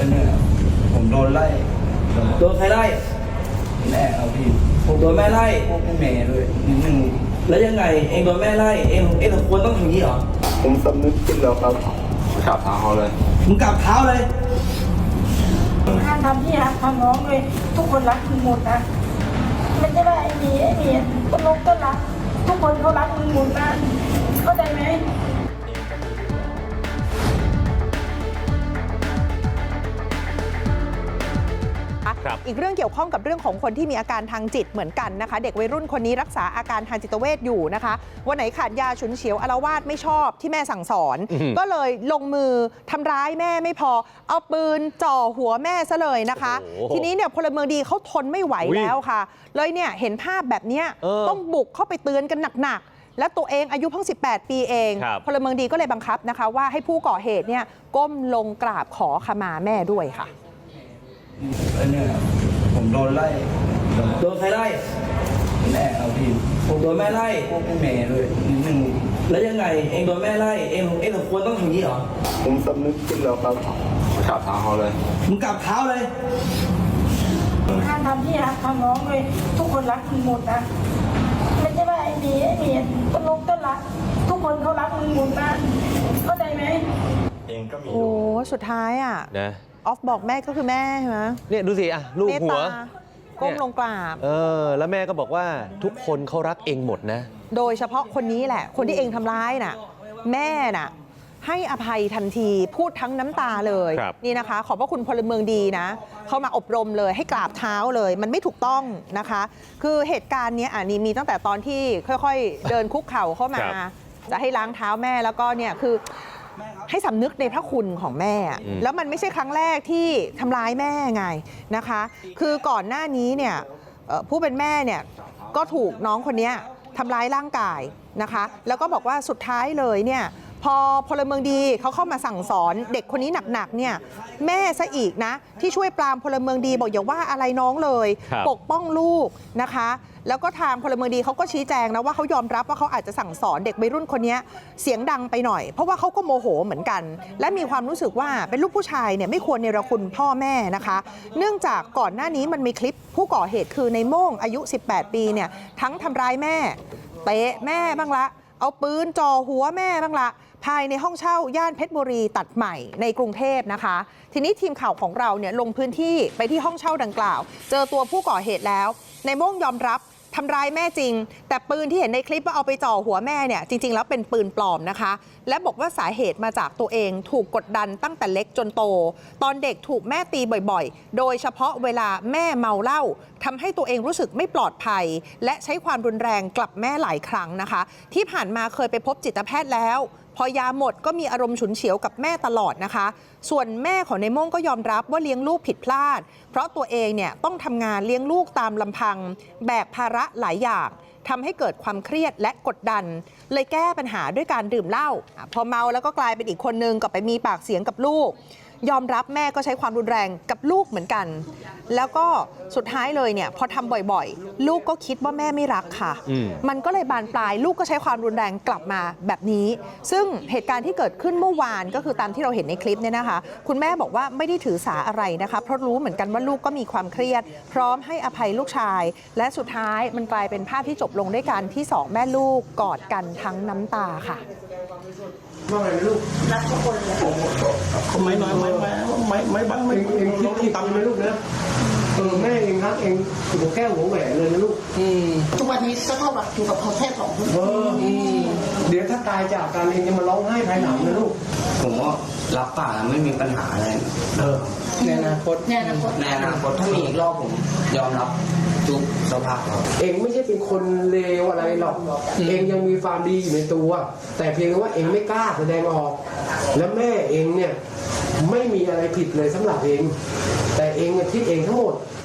อ้เนี่ยผมโดนไล่โดนใครไล่แม่เอาพี่ผมโดนแม่ไล่พวกแม่ด้วยนิดนึงแล้วยังไงเองโดนแม่ไล่เองเองสมควรต้องทำอย่างนี้เหรอผมสำนึกผิดแล้วครับกราบเท้าเขาเลยมึงกราบเท้าเลยห้ามทำพี่ฮักทำน้องเลยทุกคนรักมึงหมดนะไม่ใช่ว่าไอ้มีไอ้มีต้นลกต้นรักทุกคนเขารักมึงหมดนะเข้าใจไหม ครับ อีกเรื่องเกี่ยวข้องกับเรื่องของคนที่มีอาการทางจิตเหมือนกันนะคะ เด็กวัยรุ่นคนนี้รักษาอาการทางจิตเวชอยู่นะคะวันไหนขาดยาฉุนเฉียวอารวาสไม่ชอบที่แม่สั่งสอน ก็เลยลงมือทำร้ายแม่ไม่พอ เอาปืนจ่อหัวแม่ซะเลยนะคะโอ้โหทีนี้เนี่ยพลเมืองดีเขาทนไม่ไหวอุ๊ยแล้วค่ะ เลยเนี่ยเห็นภาพแบบเนี้ยเออต้องบุกเข้าไปเตือนกันหนักๆและตัวเองอายุเพิ่ง 18 ปีเองครับพลเมืองดีก็เลยบังคับนะคะ ว่าให้ผู้ก่อเหตุเนี่ยก้มลงกราบขอขมาแม่ด้วยค่ะ ไอ้เนี่ยผมโดนไล่โดนใครไล่แม่เอาพี่ผมโดนแม่ไล่พวกแม่ด้วยนิดนึงแล้วยังไงเองโดนแม่ไล่เองเองสมควรต้องทำอย่างนี้เหรอผมสำนึกผิดแล้วครับกราบเท้าเขาเลยมึงกราบเท้าเลยห้ามทำพี่ฮักทำน้องเลยทุกคนรักมึงหมดนะไม่ใช่ว่าไอ้มีไอ้มีต้นลกต้นรัก ทุกคนเขารักมึงหมดนะเข้าใจไหมโอ้สุดท้ายอะนะ ออฟบอกแม่ก็คือแม่ใช่ไหมเนี่ยดูสิอะลูกเมตหัว ตาก้มลงกราบ เออ แล้วแม่ก็บอกว่าทุกคนเขารักเองหมดนะ โดยเฉพาะคนนี้แหละ คนที่เองทำร้ายน่ะ แม่น่ะ ให้อภัยทันทีพูดทั้งน้ำตาเลย ครับ นี่นะคะ ขอบพระคุณพลเมืองดีนะ เขามาอบรมเลยให้กราบเท้าเลย มันไม่ถูกต้องนะคะ คือเหตุการณ์เนี้ยอะนี่มีตั้งแต่ตอนที่ค่อยๆ เดินคุกเข่าเข้ามาจะให้ล้างเท้าแม่แล้วก็เนี่ยคือ ให้สำนึกในพระคุณของแม่อะอืมแล้วมันไม่ใช่ครั้งแรกที่ทำร้ายแม่ไงนะคะ คือก่อนหน้านี้เนี่ยเอ่อผู้เป็นแม่เนี่ยก็ถูกน้องคนเนี้ยทำร้ายร่างกายนะคะ แล้วก็บอกว่าสุดท้ายเลยเนี่ย พอพลเมืองดีเขาเข้ามาสั่งสอนเด็กคนนี้หนักๆเนี่ยแม่ซะอีกนะ ที่ช่วยปรามพลเมืองดีบอกอย่าว่าอะไรน้องเลย ครับปกป้องลูกนะคะ แล้วก็ทางพลเมืองดีเขาก็ชี้แจงนะว่าเขายอมรับว่าเขาอาจจะสั่งสอนเด็กวัยรุ่นคนนี้เสียงดังไปหน่อย เพราะว่าเขาก็โมโหเหมือนกัน และมีความรู้สึกว่าเป็นลูกผู้ชายเนี่ยไม่ควรเนรคุณพ่อแม่นะคะ เนื่องจากก่อนหน้านี้มันมีคลิปผู้ก่อเหตุคือในโม่งอายุ 18 ปีเนี่ยทั้งทำร้ายแม่เตะแม่บ้างละ เอาปืนจ่อหัวแม่บ้างละภายในห้องเช่าย่านเพชรบุรีตัดใหม่ในกรุงเทพนะคะ ทีนี้ทีมข่าวของเราเนี่ยลงพื้นที่ไปที่ห้องเช่าดังกล่าว เจอตัวผู้ก่อเหตุแล้ว ในโม่งยอมรับ ทำร้ายแม่จริง แต่ปืนที่เห็นในคลิปว่าเอาไปจ่อหัวแม่เนี่ยจริง ๆ แล้วเป็นปืนปลอมนะคะ และบอกว่าสาเหตุมาจากตัวเองถูกกดดันตั้งแต่เล็กจนโต ตอนเด็กถูกแม่ตีบ่อยๆ โดยเฉพาะเวลาแม่เมาเหล้าทำให้ตัวเองรู้สึกไม่ปลอดภัย และใช้ความรุนแรงกลับแม่หลายครั้งนะคะ ที่ผ่านมาเคยไปพบจิตแพทย์แล้ว อยาหมดก็มีอารมณ์ฉุนเฉียวกับแม่ตลอดนะคะ ส่วนแม่ของในโม่งก็ยอมรับว่าเลี้ยงลูกผิดพลาด เพราะตัวเองเนี่ยต้องทำงานเลี้ยงลูกตามลำพัง แบกภาระหลายอย่างทำให้เกิดความเครียดและกดดัน เลยแก้ปัญหาด้วยการดื่มเหล้าพอเมาแล้วก็กลายเป็นอีกคนนึงก็ไปมีปากเสียงกับลูก ยอมรับแม่ก็ใช้ความรุนแรงกับลูกเหมือนกัน แล้วก็สุดท้ายเลยเนี่ยพอทำบ่อยๆ ลูกก็คิดว่าแม่ไม่รักค่ะอืมมันก็เลยบานปลาย ลูกก็ใช้ความรุนแรงกลับมาแบบนี้ ซึ่งเหตุการณ์ที่เกิดขึ้นเมื่อวานก็คือตามที่เราเห็นในคลิปเนี่ยนะคะ คุณแม่บอกว่าไม่ได้ถือสาอะไรนะคะเพราะรู้เหมือนกันว่าลูกก็มีความเครียด พร้อมให้อภัยลูกชาย และสุดท้ายมันกลายเป็นภาพที่จบลงด้วยการที่สองแม่ลูกกอดกันทั้งน้ำตาค่ะ รักทุกคนเลยเขาไม่ไม่ไม่ไม่ไม่ไม่บ้างไม่เองเองคิดที่ตำนะลูกนะเออแม่เองรักเองหัวแก้วหัวแหวนเลยนะลูกทุกวันนี้ก็เท่ากับอยู่กับเขาแค่สองคนเออเดี๋ยวถ้าตายจากการเองจะมาร้องไห้ภายหลังนะลูกผมว่ารับปากแล้วไม่มีปัญหาอะไรเออ ในอนาคตเนี่ยนะคนในอนาคตถ้ามีอีกรอบผมยอมรับทุกสภาพครับเองไม่ใช่เป็นคนเลวอะไรหรอก เองยังมีความดีอยู่ในตัว แต่เพียงแต่ว่าเองไม่กล้าแสดงออก แล้วแม่เองเนี่ยไม่มีอะไรผิดเลยสำหรับเอง แต่เองเนี่ยคิดเองทั้งหมดรู้ไหมลูกนะ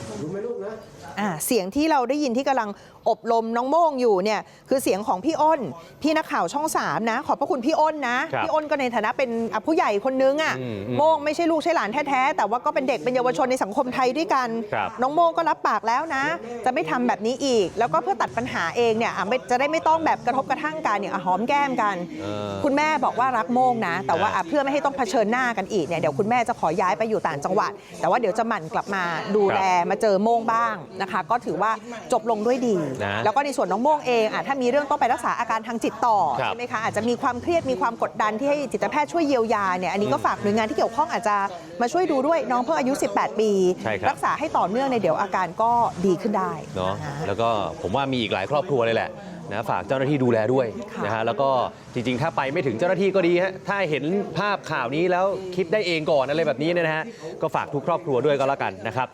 อ่าเสียงที่เราได้ยินที่กำลังอบรมน้องโม่งอยู่เนี่ยคือเสียงของพี่อ้น พี่นักข่าวช่องสามนะ ขอบพระคุณพี่อ้นนะ ครับพี่อ้นก็ในฐานะเป็นอะผู้ใหญ่คนนึงอะอืมอืมโม่งไม่ใช่ลูกใช่หลานแท้ๆแต่ว่าก็เป็นเด็กเป็นเยาวชนในสังคมไทยด้วยกัน ครับ น้องโม่งก็รับปากแล้วนะ จะไม่ทำแบบนี้อีก แล้วก็เพื่อตัดปัญหาเองเนี่ยอะไม่จะได้ไม่ต้องแบบกระทบกระทั่งกันเนี่ยอะหอมแก้มกัน เออ คุณแม่บอกว่ารักโม่งนะ แต่ว่าอ่าอะเพื่อไม่ให้ต้องเผชิญหน้ากันอีกเนี่ยเดี๋ยวคุณแม่จะขอย้ายไปอยู่ต่างจังหวัด แต่ว่าเดี๋ยวจะหมั่นกลับมาดูแลมาเจอโม่งบ้างนะคะก็ถือว่าจบลงด้วยดี นะแล้วก็ในส่วนน้องโม่งเองอะถ้ามีเรื่องต้องไปรักษาอาการทางจิตต่อครับ ใช่ไหมคะอาจจะมีความเครียดมีความกดดันที่ให้จิตแพทย์ช่วยเยียวยาเนี่ยอันนี้ก็ฝากหน่วยงานที่เกี่ยวข้องอาจจะมาช่วยดูด้วยน้องเพิ่งอายุ 18 ปี ใช่ครับ รักษาให้ต่อเนื่องในยเดี๋ยวอาการก็ดีขึ้นได้เนาะนะแล้วก็ผมว่ามีอีกหลายครอบครัวเลยแหละนะฝากเจ้าหน้าที่ดูแลด้วยค่ะนะฮะแล้วก็จริงๆ ถ้าไปไม่ถึงเจ้าหน้าที่ก็ดีฮะถ้าเห็นภาพข่าวนี้แล้วคิดได้เองก่อนอะไรแบบนี้เนยนะฮะก็ฝากทุกครอบครัวด้วยก็แล้วกันนะครับ